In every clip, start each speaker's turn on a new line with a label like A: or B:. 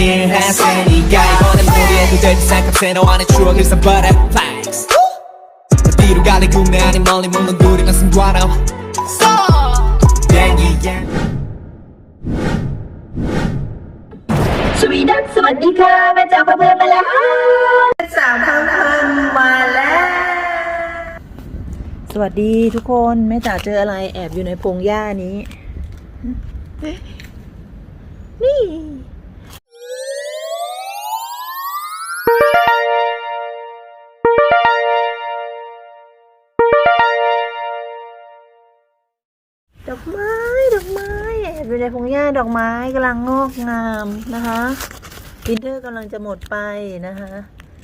A: 일했으니까 이번엔 우리의 그대를 생각 새로 안에 추억을 쌓 butterflies 어디로 갈래 국내 아닌 멀리 물론 둘이면 상관없 Yeah yeah yeah
B: สวีดัสสวัสดีค่ะแม่จ๋าเพื่อนๆมาแล้ว
C: สาวทางพันมาแล้ว สวัสดีทุกคนแม่จ๋าเจออะไรแอบอยู่ในพงหญ้านี้ นี่ ดอกไม้ดอกไม้แอบอยู่ในพงหญ้าดอกไม้กำลังงอกงามนะคะวินเทอร์กำลังจะหมดไปนะคะ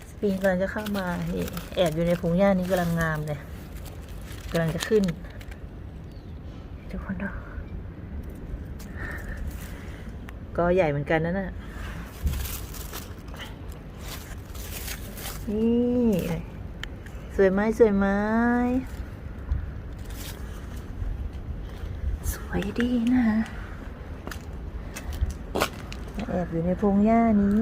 C: สปริงกำลังจะเข้ามานี่แอบอยู่ในพงหญ้านี้กำลังงามเลยกำลังจะขึ้นทุกคนดูก็ใหญ่เหมือนกันนะน่ะนี่ สวยไหมสวยไหม ส วยดีนะแอบอยู่ในพงหญ้านี้